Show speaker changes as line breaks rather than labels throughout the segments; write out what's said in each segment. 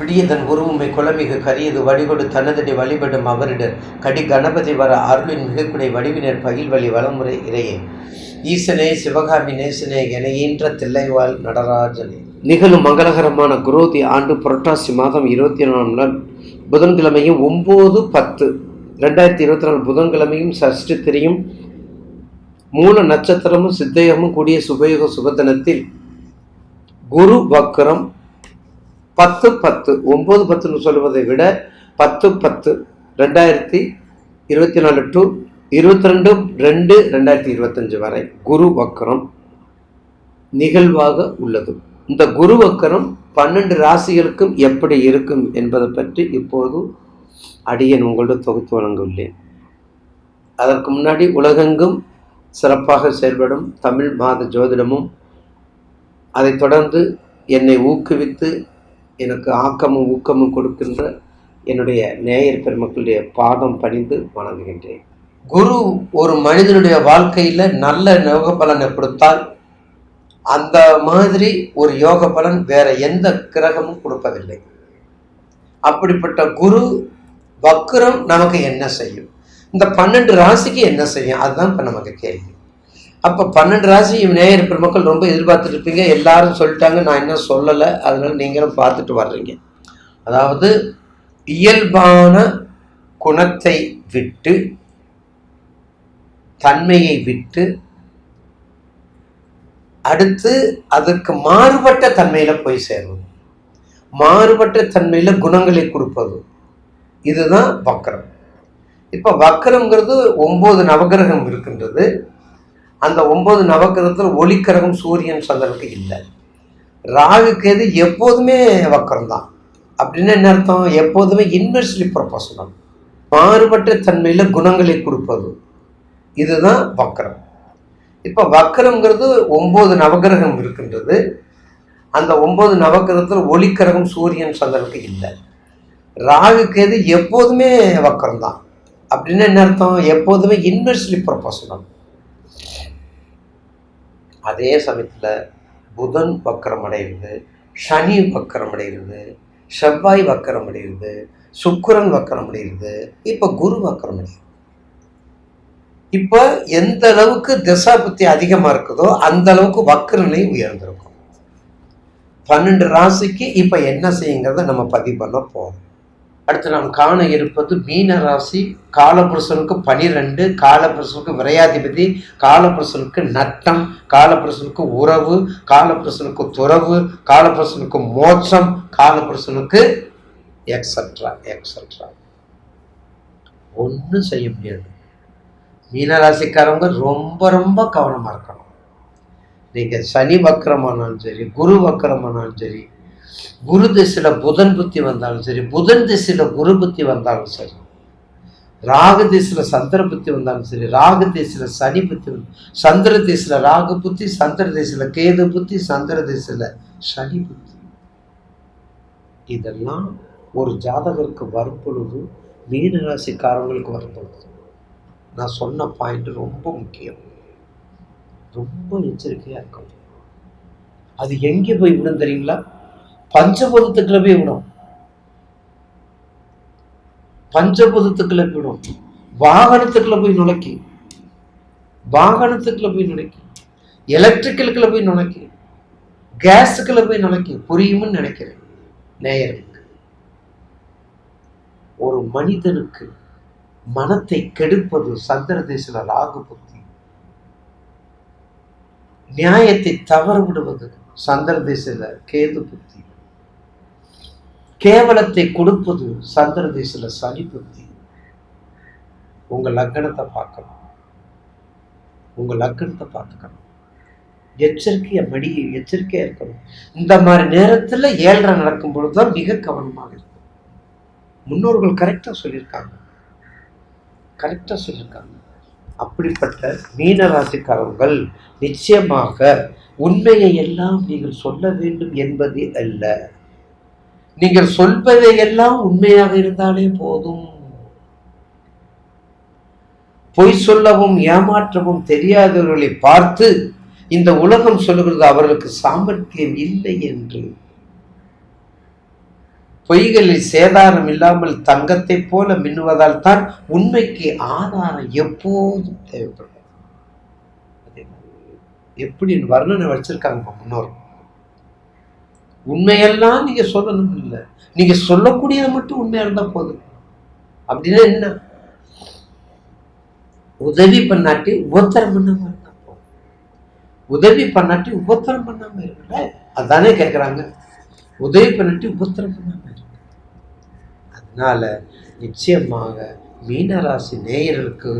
பிடியதன் உருவமை குலமிகு கரியது வழிகொடு தனதடி வழிபடும் அவரிடர். கடி கணபதி வர அருளின் மிகக்குடை வடிவினர் பகில் வழி வளமுறை இறையே. ஈசனே சிவகாமி நேசனே என ஈன்ற தில்லைவாழ் நடராஜனே. நிகழும் மங்களகரமான குரோதி ஆண்டு புரட்டாசி மாதம் இருபத்தி நாலாம் நாள் புதன்கிழமையும் ஒம்பது பத்து ரெண்டாயிரத்தி இருபத்தி நாலு புதன்கிழமையும் சஷ்டி திரியும் மூல நட்சத்திரமும் சித்தயமும் கூடிய சுபயோக சுபதனத்தில் குரு வக்கரம் பத்து பத்து ஒம்பது பத்துன்னு சொல்லுவதை விட பத்து பத்து ரெண்டாயிரத்தி இருபத்தி நாலு டு இருபத்தி ரெண்டு ரெண்டு ரெண்டாயிரத்தி இருபத்தஞ்சு வரை குரு வக்கரம் நிகழ்வாக உள்ளது. இந்த குரு வக்கரம் பன்னெண்டு ராசிகளுக்கும் எப்படி இருக்கும் என்பதை பற்றி இப்போது அடியன் உங்களோட தொகுத்து வழங்க உள்ளேன் அதற்கு முன்னாடி உலகெங்கும் சிறப்பாக செயல்படும் தமிழ் மாத ஜோதிடமும் அதைத் தொடர்ந்து என்னை ஊக்குவித்து எனக்கு ஆக்கமும் ஊக்கமும் கொடுக்கின்ற என்னுடைய நேயர் பெருமக்களுடைய பாதம் பணிந்து வணங்குகின்றேன். குரு ஒரு மனிதனுடைய வாழ்க்கையில் நல்ல யோக பலனை கொடுத்தால் அந்த மாதிரி ஒரு யோக பலன் வேற எந்த கிரகமும் கொடுப்பதில்லை. அப்படிப்பட்ட குரு வக்ரம் நமக்கு என்ன செய்யும்? இந்த பன்னெண்டு ராசிக்கு என்ன செய்யும்? அதுதான் இப்போ நமக்கு கேள்வி. அப்போ பன்னெண்டு ராசி நேயர் பெருமக்கள் ரொம்ப எதிர்பார்த்துட்டு இருப்பீங்க எல்லாரும் சொல்லிட்டாங்க. நான் இன்னும் சொல்லலை. அதனால நீங்களும் பார்த்துட்டு வர்றீங்க. அதாவது இயல்பான குணத்தை விட்டு தன்மையை விட்டு அடுத்து அதுக்கு மாறுபட்ட தன்மையில் போய் சேருவது. மாறுபட்ட தன்மையில் குணங்களை கொடுப்பது. இதுதான் வக்கரம். இப்போ வக்கரங்கிறது ஒம்பது நவகிரகம் இருக்கின்றது. அந்த ஒன்பது நவக்கிரகத்தில் ஒளிக்கிரகம் சூரியன் சந்திரனுக்கு இல்லை. ராகு கேது எப்போதுமே வக்கரம் தான் அப்படின்னு என்ன அர்த்தம்? எப்போதுமே இன்வெர்ஸ்லி ப்ரொபோஷனல் மாறுபட்ட தன்மையில் குணங்களை கொடுப்பது. இதுதான் வக்கரம். இப்போ வக்கரங்கிறது ஒம்பது நவகிரகம் இருக்கின்றது. அந்த ஒம்பது நவக்கிரகத்தில் ஒளிக்கிரகம் சூரியன் சந்திரனுக்கு இல்லை. ராகு கேது எப்போதுமே வக்கரம் தான் அப்படின்னு என்ன அர்த்தம்? எப்போதுமே இன்வெர்ஸ்லி ப்ரொபோஷனல் அதே சமயத்தில் புதன் வக்கரம் அடைகிறது சனி வக்கரம் அடைகிறது செவ்வாய் வக்கரம் அடைகிறது சுக்கரன் வக்கரம் அடைகிறது இப்போ குரு வக்கரம் அடைகிறது இப்போ எந்த அளவுக்கு திசாபுத்தி அதிகமாக இருக்குதோ அந்த அளவுக்கு வக்கரநிலை உயர்ந்திருக்கும். பன்னெண்டு ராசிக்கு இப்போ என்ன செய்யுங்கிறத நம்ம பதிவு பண்ண போகிறோம் அடுத்து நாம் காண இருப்பது மீன ராசி காலபுருஷனுக்கு பனிரெண்டு காலபுருஷனுக்கு விரையாதிபதி காலபுருஷனுக்கு நட்டம் காலபுருஷனுக்கு உறவு காலபுருஷனுக்கு துறவு காலபுருஷனுக்கு மோட்சம் காலபுருஷனுக்கு எக்ஸட்ரா எக்ஸட்ரா ஒன்றும் செய்ய முடியாது. மீனராசிக்காரவங்க ரொம்ப ரொம்ப கவனமாக இருக்கணும். நீங்கள் சனி வக்கரமானாலும் சரி குரு வக்கரமானாலும் சரி குரு திசையில் புதன் புத்தி வந்தாலும் சரி புதன் திசையில் குரு புத்தி வந்தாலும் சரி ராகு திசையில் சந்திர புத்தி வந்தாலும் சரி ராகு திசையில் சனி புத்தி சந்திர திசையில் ராகு புத்தி சந்திர திசையில் கேது புத்தி சந்திர திசையில் சனி புத்தி. இதெல்லாம் ஒரு ஜாதகருக்கு வரும்பொழுது மீனராசிக்காரங்களுக்கு வரும்பொழுது நான் சொன்ன பாயிண்ட் ரொம்ப முக்கியம். ரொம்ப எச்சரிக்கையாக இருக்கணும். அது எங்கே போய் விடும் தெரியுங்களா பஞ்சபூதத்துக்குள்ள போய் விடும். பஞ்சபூதத்துக்குள்ள போய் விடும். வாகனத்துக்குள்ள போய் நுழைக்கி. வாகனத்துக்குள்ள போய் நுழைக்கி. எலக்ட்ரிக்கலுக்குள்ள போய் நுழைக்கி. கேஸுக்குள்ள போய் நுழைக்கி. புரியும்னு நினைக்கிறேன். நேயருக்கு ஒரு மனிதனுக்கு மனத்தை கெடுப்பது சந்திர தேசில ராகு புத்தி. நியாயத்தை தவறு விடுவது சந்திர திசையில் கேது புத்தி. கேவலத்தை கொடுப்பது சந்திர திசையில சனி புத்தி. உங்க லக்கணத்தை பார்க்கணும். உங்க லக்கணத்தை பார்த்துக்கணும். எச்சரிக்கையை மடி எச்சரிக்கையா இருக்கணும். இந்த மாதிரி நேரத்துல ஏழரை நடக்கும் பொழுதுதான் மிக கவனமாக இருக்கும். முன்னோர்கள் கரெக்டா சொல்லியிருக்காங்க. கரெக்டா சொல்லியிருக்காங்க. அப்படிப்பட்ட மீனராசிக்காரர்கள் நிச்சயமாக உண்மையை எல்லாம் நீங்கள் சொல்ல வேண்டும் என்பது அல்ல. நீங்கள் சொல்வதை எல்லாம் உண்மையாக இருந்தாலே போதும். பொய் சொல்லவும் ஏமாற்றவும் தெரியாதவர்களை பார்த்து இந்த உலகம் சொல்லுகிறது அவர்களுக்கு சாமர்த்தியம் இல்லை என்று. பொய்களில் சேதாரம் இல்லாமல் தங்கத்தை போல மின்னுவதால் தான் உண்மைக்கு ஆதாரம் எப்போதும் தேவைப்படும். எப்படி வர்ணனை வச்சிருக்காங்க முன்னோர்கள். உண்மையெல்லாம் நீங்க சொல்லணும் இல்லை. நீங்க சொல்லக்கூடியது மட்டும் உண்மையாக இருந்தால் போதும். அப்படின்னா என்ன? உதவி பண்ணாட்டி உபத்திரம் பண்ணாமல் இருந்தால் போதும். உதவி பண்ணாட்டி உபத்திரம் பண்ணாமல் இருக்குல்ல அதானே கேட்குறாங்க உதவி பண்ணிட்டு உபத்திரம் பண்ணாமல் இருக்கு அதனால நிச்சயமாக மீனராசி நேயர்களுக்கு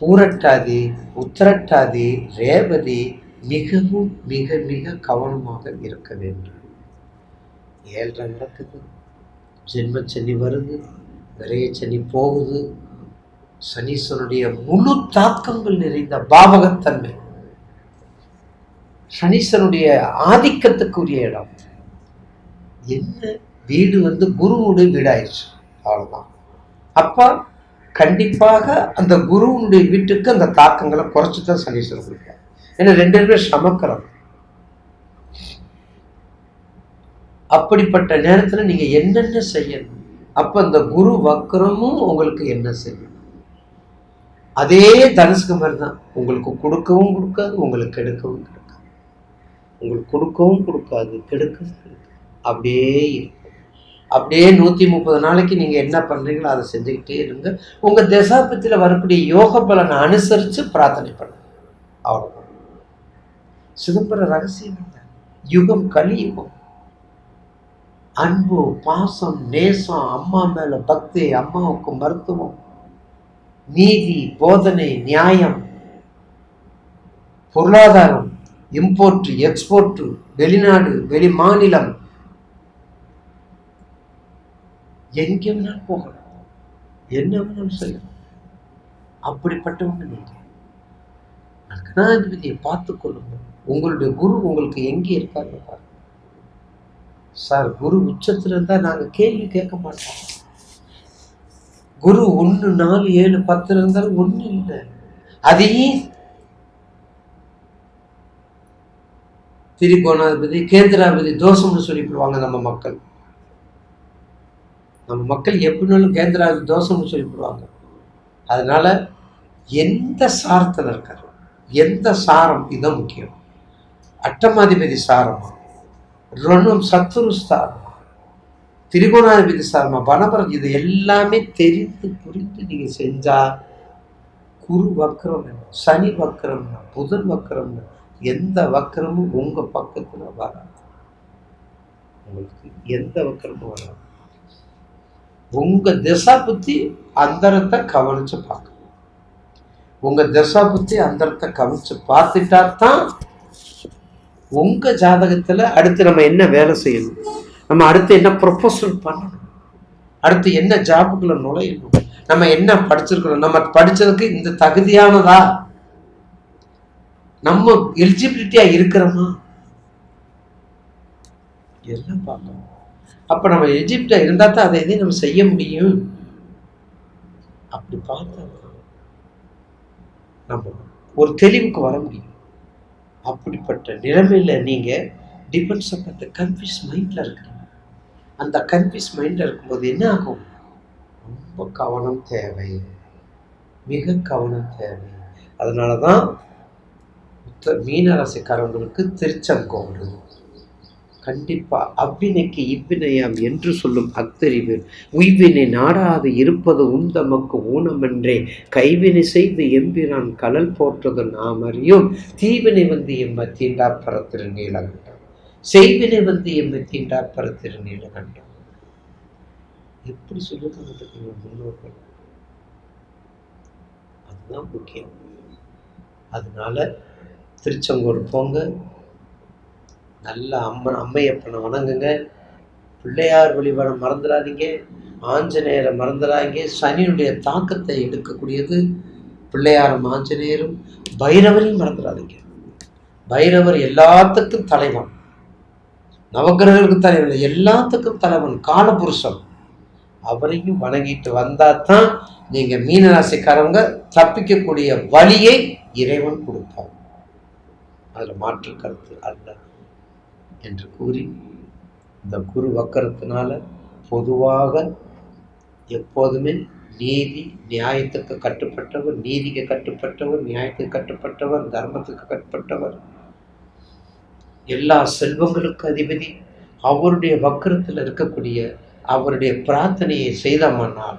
பூரட்டாதி உத்திரட்டாதி ரேவதி மிகவும் மிக மிக கவனமாக இருக்க வேண்டும். ஏழரை நடக்குது ஜென்மச்சனி வருது விரைய சனி போகுது. சனீஸ்வரனுடைய முழு தாக்கங்கள் நிறைந்த பாவகத்தன்மை. சனீஸ்வரனுடைய ஆதிக்கத்துக்குரிய இடம். என்ன? வீடு வந்து குருவுடைய வீடாயிருச்சு அவ்வளவுதான். அப்ப கண்டிப்பாக அந்த குருவுடைய வீட்டுக்கு அந்த தாக்கங்களை குறைச்சி தான் சனீஸ்வரன் கொடுப்பார். ஏன்னா ரெண்டு பேரும் சமக்கிறோம் அப்படிப்பட்ட நேரத்தில் நீங்கள் என்னென்ன செய்யணும்? அப்போ அந்த குரு வக்கரமும் உங்களுக்கு என்ன செய்யும்? அதே தனுசுக்கு மாதிரி தான் உங்களுக்கு கொடுக்கவும் கொடுக்காது உங்களுக்கு கெடுக்கவும் கெடுக்காது. உங்களுக்கு கொடுக்கவும் கொடுக்காது கெடுக்கவும் கெடுக்காது. அப்படியே இருக்கும். அப்படியே நூற்றி முப்பது நாளைக்கு நீங்கள் என்ன பண்ணுறீங்களோ அதை செஞ்சுக்கிட்டே இருங்க. உங்கள் தசாபத்தில் வரக்கூடிய யோக பலனை அனுசரித்து பிரார்த்தனை பண்ணுங்க. அவ்வளோ சிதம்பர ரகசியம் என்ன? யுகம் கலியுகம். அன்பு பாசம் நேசம் அம்மா மேல பக்தி அம்மாவுக்கு மருத்துவம். நீதி போதனை நியாயம். பொருளாதாரம் இம்போர்ட் எக்ஸ்போர்ட் வெளிநாடு வெளி மாநிலம் எங்கே வேணாலும் போகலாம். என்ன வேணாலும் செய்யலாம். அப்படிப்பட்டவங்க நீங்க. கணாதிபதியை பார்த்து கொள்ளுங்கள் உங்களுடைய குரு உங்களுக்கு எங்கே இருக்காங்க பாருங்க. சார் குரு உச்சத்தில் இருந்தா நாங்க கேள்வி கேட்க மாட்டோம். குரு ஒன்று நாலு ஏழு பத்துல இருந்தாலும் ஒண்ணு இல்லை. அதையும் திரிகோணாதிபதி கேந்திராதிபதி தோஷம்னு சொல்லிவிடுவாங்க நம்ம மக்கள். நம்ம மக்கள் எப்படினாலும் கேந்திராதிபதி தோஷம்னு சொல்லிவிடுவாங்க. அதனால எந்த சாரத்தில் இருக்காரு எந்த சாரம் இதுதான் முக்கியம். அட்டமாதிபதி சாரமா ரணம் சத்துரு சாரமா திரிகோணாதிபதி சாரமா பணபரம் இது எல்லாமே தெரிந்து புரிந்து நீங்க செஞ்சா குரு வக்கரம் சனி வக்கரம்னா புதன் வக்கரம்னா எந்த வக்கரமும் உங்க பக்கத்துல வராது. உங்களுக்கு எந்த வக்கரமும் வராது. உங்க திசா புத்தி அந்தரத்தை கவனிச்சு பார்க்கணும். உங்க திசா புத்தி அந்தரத்தை கவனிச்சு பார்த்துட்டா தான் உங்க ஜாதகத்தில் அடுத்து நம்ம என்ன வேலை செய்யணும்? நம்ம அடுத்து என்ன ப்ரொபோசல் பண்ணணும்? அடுத்து என்ன ஜாபுக்குள்ள நுழையணும்? நம்ம என்ன படிச்சிருக்கணும்? நம்ம படித்ததுக்கு இந்த தகுதியானதா? நம்ம எலிஜிபிலிட்டியாக இருக்கிறோமா? எல்லாம் பார்க்கணும். அப்போ நம்ம எலிஜிபிலிட்டியாக இருந்தால் தான் அதை எதையும் நம்ம செய்ய முடியும். அப்படி பார்த்தா நம்ம ஒரு தெளிவுக்கு வர முடியும். அப்படிப்பட்ட நிலைமையில் நீங்கள் டிபெண்ட்ஸ் அப்பத்த கன்ஃபியூஸ் மைண்டில் இருக்கிறீங்க அந்த கன்ஃபியூஸ் மைண்டில் இருக்கும்போது என்ன ஆகும்? ரொம்ப கவனம் தேவை. மிக கவனம் தேவை. அதனால தான் மீனராசிக்காரங்களுக்கு திருச்செங்கோடு. கண்டிப்பா அவ்வினைக்கு இவ்வினையாம் என்று சொல்லும் அத்தறிவு உய்வினை நாடாது இருப்பது உந்தமக்கு ஊனமென்றே. கைவினை செய்து எம்பிரான் கடல் போற்றது நாம் அறியும். தீவினை வந்து எம்ம தீண்டாப்பற நீலகண்டம். செய்வினை வந்து எம்ம தீண்டாப்பற நீலகண்டம். எப்படி சொல்லுறது முன்னோர்கள்? அதுதான் முக்கியம். அதனால திருச்செங்கோடு போங்க. நல்ல அம்மன் அம்மையப்பனை வணங்குங்க. பிள்ளையார் வழிபாட மறந்துடாதீங்க. ஆஞ்சநேயரை மறந்துடாதீங்க. சனியுடைய தாக்கத்தை எடுக்கக்கூடியது பிள்ளையாரும் ஆஞ்சநேயரும். பைரவரையும் மறந்துடாதீங்க. பைரவர் எல்லாத்துக்கும் தலைவன். நவகிரகங்களுக்கு தலைவன் எல்லாத்துக்கும் தலைவன் காலபுருஷன். அவரையும் வணங்கிட்டு வந்தால் தான் நீங்கள் மீனராசிக்காரவங்க தப்பிக்கக்கூடிய வழியை இறைவன் கொடுப்பான். அதில் மாற்று கருத்து அல்ல. என்று கூறி இந்த குரு வக்கரத்தினால பொதுவாக எப்போதுமே நீதி நியாயத்துக்கு கட்டுப்பட்டவர் நீதிக்கு கட்டுப்பட்டவர் நியாயத்துக்கு கட்டுப்பட்டவர் தர்மத்துக்கு கட்டுப்பட்டவர் எல்லா செல்வங்களுக்கு அதிபதி. அவருடைய வக்கரத்தில் இருக்கக்கூடிய அவருடைய பிரார்த்தனையை செய்தோம்னால்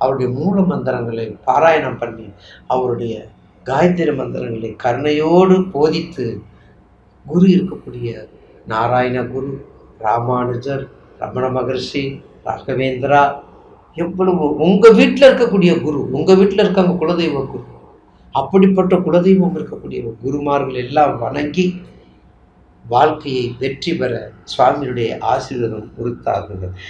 அவருடைய மூல மந்திரங்களை பாராயணம் பண்ணி அவருடைய காயத்ரி மந்திரங்களை கருணையோடு போதித்து குரு இருக்கக்கூடிய நாராயண குரு ராமானுஜர் ரமண மகர்ஷி ராகவேந்திரா எவ்வளவு. உங்கள் வீட்டில் இருக்கக்கூடிய குரு உங்கள் வீட்டில் இருக்காங்க குலதெய்வ குரு. அப்படிப்பட்ட குலதெய்வம் இருக்கக்கூடிய குருமார்கள் எல்லாம் வணங்கி வாழ்க்கையை வெற்றி பெற சுவாமியுடைய ஆசீர்வாதம் உறுத்தார்கள்